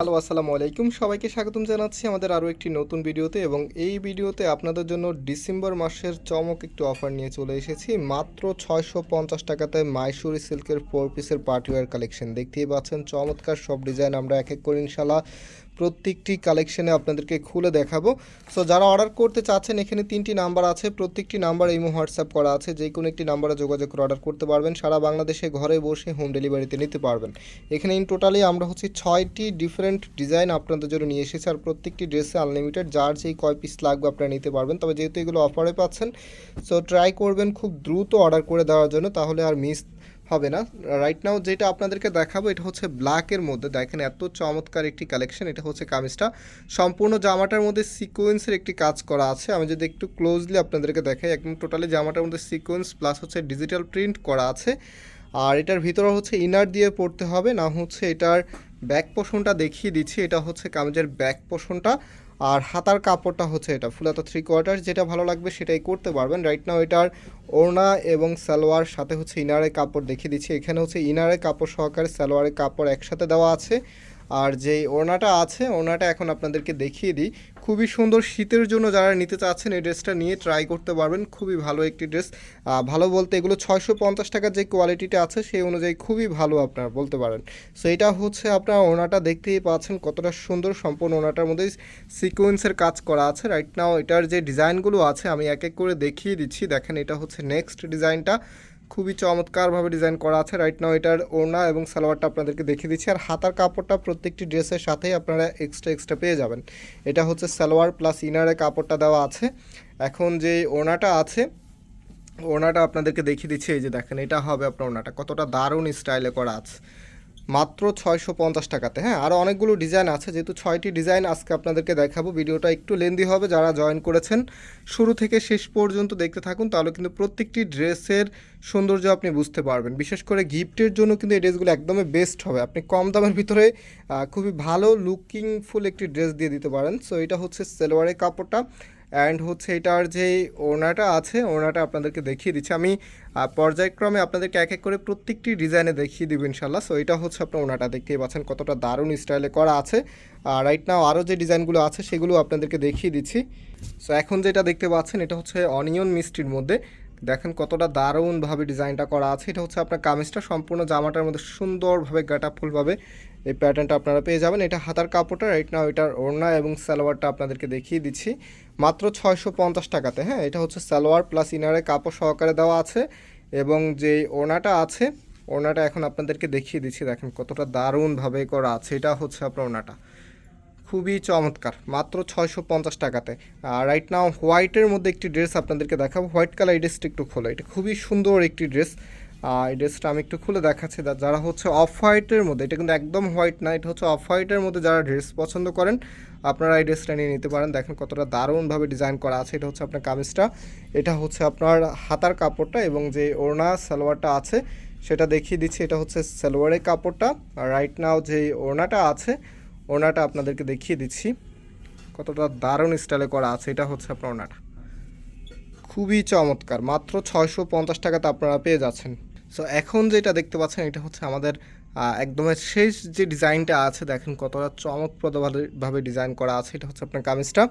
Hello, আসসালামু আলাইকুম। সবাইকে স্বাগতম জানাচ্ছি আমাদের আরও একটি নতুন ভিডিওতে এবং এই ভিডিওতে আপনাদের জন্য ডিসেম্বর মাসের চমক একটু অফার নিয়ে চলে এসেছি। মাত্র ছয়শো পঞ্চাশ টাকাতে মাইসুরি সিল্কের ফোর পিসের পার্টিওয়ার কালেকশন দেখতেই পাচ্ছেন, চমৎকার সব ডিজাইন আমরা এক এক করে ইনশাল্লাহ প্রত্যেকটি কালেকশনে আপনাদেরকে খুলে দেখাবো। সো যারা অর্ডার করতে চাচ্ছেন, এখানে তিনটি নাম্বার আছে। প্রত্যেকটি নাম্বার ইমো হোয়াটসঅ্যাপ করা আছে। যে কোনো একটি নাম্বারে যোগাযোগ করে অর্ডার করতে পারবেন। সারা বাংলাদেশে ঘরে বসে হোম ডেলিভারিতে নিতে পারবেন। এখানে ইন টোটালি আমরা হচ্ছে ছয়টি ডিফারেন্ট ডিজাইন আপনাদের জন্য নিয়ে এসেছি। আর প্রত্যেকটি ড্রেসে আনলিমিটেড যার যেই কয় পিস লাগবে আপনারা নিতে পারবেন। তবে যেহেতু এগুলো অফারে পাচ্ছেন সো ট্রাই করবেন খুব দ্রুত অর্ডার করে দেওয়ার জন্য। তাহলে আর মিস হবে না। রাইট নাও যেটা আপনাদেরকে দেখাবো, এটা হচ্ছে ব্ল্যাকের মধ্যে। দেখেন এত চমৎকার একটি কালেকশন এটা হচ্ছে কামিজটা। সম্পূর্ণ জামাটার মধ্যে সিকোয়েন্সের একটি কাজ করা আছে। আমি যদি একটু ক্লোজলি আপনাদেরকে দেখাই, একদম টোটালি জামাটার মধ্যে সিকোয়েন্স প্লাস হচ্ছে ডিজিটাল প্রিন্ট করা আছে। আর এটার ভিতরে হচ্ছে ইনার দিয়ে পড়তে হবে, না হচ্ছে এটার ব্যাক পোষণটা দেখিয়ে দিচ্ছি। এটা হচ্ছে কামিজের ব্যাক পোষণটা আর হাতার কাপড়টা হচ্ছে এটা, ফুলাতা থ্রি কোয়ার্টার যেটা ভালো লাগবে সেটাই করতে পারবেন। রাইট নাও এটার ওড়না এবং সালোয়ার সাথে হচ্ছে ইনারের কাপড় দেখিয়ে দিচ্ছি। এখানে হচ্ছে ইনারের কাপড় সহকারে সালোয়ারের কাপড় একসাথে দেওয়া আছে। আর যেই ওড়নাটা আছে, ওড়নাটা এখন আপনাদেরকে দেখিয়ে দিই। খুবই সুন্দর শীতের জন্য যারা নিতে চাচ্ছেন এই ড্রেসটা নিয়ে ট্রাই করতে পারবেন। খুবই ভালো একটি ড্রেস। ভালো বলতে এগুলো ছয়শো পঞ্চাশ টাকার যে কোয়ালিটিটা আছে, সেই অনুযায়ী খুবই ভালো আপনার বলতে পারেন। সো এটা হচ্ছে আপনার ওনাটা দেখতেই পাচ্ছেন কতটা সুন্দর সম্পূর্ণ ওনাটার মধ্যে সিকোয়েন্সের কাজ করা আছে। রাইট নাও এটার যে ডিজাইনগুলো আছে, আমি এক এক করে দেখিয়ে দিচ্ছি। দেখেন এটা হচ্ছে নেক্সট ডিজাইনটা খুবই চমৎকারভাবে ডিজাইন করা আছে রাইট নাও এটার ওড়না এবং সালোয়ারটা আপনাদেরকে দেখিয়ে দিচ্ছি। আর হাতার কাপড়টা প্রত্যেকটি ড্রেসের সাথেই আপনারা এক্সট্রা এক্সট্রা পেয়ে যাবেন। এটা হচ্ছে সালোয়ার প্লাস ইনারে কাপড়টা দেওয়া আছে। এখন যে ওড়নাটা আছে, ওড়নাটা আপনাদেরকে দেখিয়ে দিচ্ছি। এই যে দেখেন, এটা হবে আপনার ওড়নাটা। কতটা দারুণ স্টাইলে করা আছে। মাত্র ছয়শো পঞ্চাশ টাকাতে। হ্যাঁ আরও অনেকগুলো ডিজাইন আছে। যেহেতু ছয়টি ডিজাইন আজকে আপনাদেরকে দেখাবো, ভিডিওটা একটু লেন্দি হবে। যারা জয়েন করেছেন, শুরু থেকে শেষ পর্যন্ত দেখতে থাকুন, তাহলে কিন্তু প্রত্যেকটি ড্রেসের সৌন্দর্য আপনি বুঝতে পারবেন। বিশেষ করে গিফটের জন্য কিন্তু এই ড্রেসগুলো একদমই বেস্ট হবে। আপনি কম দামের ভিতরে খুবই ভালো লুকিংফুল একটি ড্রেস দিয়ে দিতে পারেন। সো এটা হচ্ছে সেলোয়ারের কাপড়টা। অ্যান্ড হচ্ছে এটার যে ওড়নাটা আছে, ওড়নাটা আপনাদেরকে দেখিয়ে দিচ্ছি। আমি পর্যায়ক্রমে আপনাদেরকে এক এক করে প্রত্যেকটি ডিজাইনে দেখিয়ে দিব ইনশাল্লাহ সো এটা হচ্ছে আপনার ওড়নাটা, দেখতেই পাচ্ছেন কতটা দারুণ স্টাইলে করা আছে। আর রাইট নাও আরও যে ডিজাইনগুলো আছে, সেগুলো আপনাদেরকে দেখিয়ে দিচ্ছি। সো এখন যেটা দেখতে পাচ্ছেন, এটা হচ্ছে অনিয়ন মিষ্টির মধ্যে। দেখেন কতটা দারুণভাবে ডিজাইনটা করা আছে। এটা হচ্ছে আপনার কামিজটা সম্পূর্ণ জামাটার মধ্যে সুন্দরভাবে গাটা ফুলভাবে এই প্যাটার্নটা আপনারা পেয়ে যাবেন। এটা হাতার কাপড়টা রাইট নাও এটার ওড়না এবং সালোয়ারটা আপনাদেরকে দেখিয়ে দিচ্ছি। মাত্র ছয়শো পঞ্চাশ টাকাতে হ্যাঁ? এটা হচ্ছে সালোয়ার প্লাস ইনারে কাপড় সহকারে দেওয়া আছে এবং যে ওড়নাটা আছে, ওড়নাটা এখন আপনাদেরকে দেখিয়ে দিচ্ছি। দেখেন কতটা দারুণভাবে করা আছে। এটা হচ্ছে আপনার ওড়নাটা। খুবই চমৎকার। মাত্র ছয়শো পঞ্চাশ টাকাতে। আর রাইট নাও হোয়াইটের মধ্যে একটি ড্রেস আপনাদেরকে দেখাবো। হোয়াইট কালার এই ড্রেসটা একটু খোলো। এটা খুবই সুন্দর একটি ড্রেস এই ড্রেসটা আমি একটু খুলে দেখাচ্ছি। যারা হচ্ছে অফ হোয়াইটের মধ্যে, এটা কিন্তু একদম হোয়াইট না, এটা হচ্ছে অফ হোয়াইটের মধ্যে যারা ড্রেস পছন্দ করেন, আপনারা এই ড্রেসটা নিয়ে নিতে পারেন। দেখেন কতটা দারুণভাবে ডিজাইন করা আছে, এটা হচ্ছে আপনার কামিজটা। এটা হচ্ছে আপনার হাতার কাপড়টা এবং যে ওড়না, সালোয়ারটা আছে, সেটা দেখিয়ে দিচ্ছি। এটা হচ্ছে সালোয়ারের কাপড়টা। আর রাইট নাও যে ওড়নাটা আছে, ওড়নাটা আপনাদেরকে দেখিয়ে দিচ্ছি। কতটা দারুণ স্টাইলে করা আছে, এটা হচ্ছে আপনার ওড়নাটা। খুবই চমৎকার, মাত্র ছয়শো পঞ্চাশ টাকাতে আপনারা পেয়ে যাচ্ছেন। সো এখন যেটা দেখতে পাচ্ছেন, এটা হচ্ছে আমাদের একদমই শেষ যে ডিজাইনটা আছে, দেখেন কতটা চমকপ্রদভাবে ডিজাইন করা আছে। এটা হচ্ছে আপনার কামিজটা।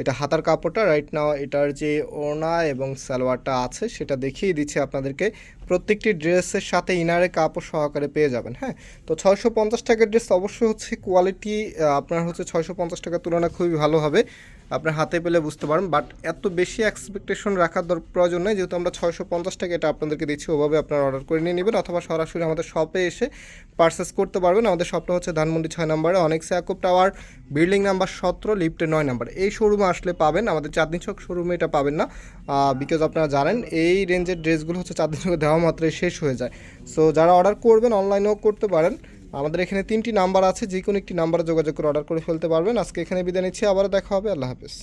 এটা হাতার কাপড়টা রাইট নাও এটার যে ওড়না এবং সালোয়ারটা আছে, সেটা দেখিয়ে দিচ্ছে আপনাদেরকে। প্রত্যেকটি ড্রেসের সাথে ইনারে কাপড় সহকারে পেয়ে যাবেন হ্যাঁ? তো ছয়শো পঞ্চাশ টাকার ড্রেস অবশ্যই হচ্ছে কোয়ালিটি আপনার হচ্ছে ছয়শো পঞ্চাশ টাকার তুলনায় খুবই ভালো হবে। আপনার হাতে পেলে বুঝতে পারেন বাট এত বেশি এক্সপেকটেশন রাখার দর প্রয়োজন নেই। যেহেতু আমরা ছয়শো পঞ্চাশ টাকা এটা আপনাদেরকে দিচ্ছি, ওভাবে আপনারা অর্ডার করে নিয়ে নেবেন অথবা সরাসরি আমাদের শপে এসে পারচেস করতে পারবেন। আমাদের শপটা হচ্ছে ধানমন্ডি ছয় নম্বরে অনেক স্যাকুপ টাওয়ার বিল্ডিং নাম্বার সতেরো লিফটে নয় নাম্বার। এই শোরুমে আসলে পাবেন, আমাদের চাঁদনি চক শোরুমে এটা পাবেন না। বিকজ আপনারা জানেন, এই রেঞ্জের ড্রেসগুলো হচ্ছে চাঁদনি চকে দেওয়া মাত্রই শেষ হয়ে যায়। সো যারা অর্ডার করবেন অনলাইনেও করতে পারেন। আমাদের এখানে তিনটি নাম্বার আছে যে কোনো একটি নাম্বারে যোগাযোগ করে অর্ডার করে ফেলতে পারবেন। আজকে এখানে বিদায় নিচ্ছি, আবারও দেখা হবে, আল্লাহ হাফেজ।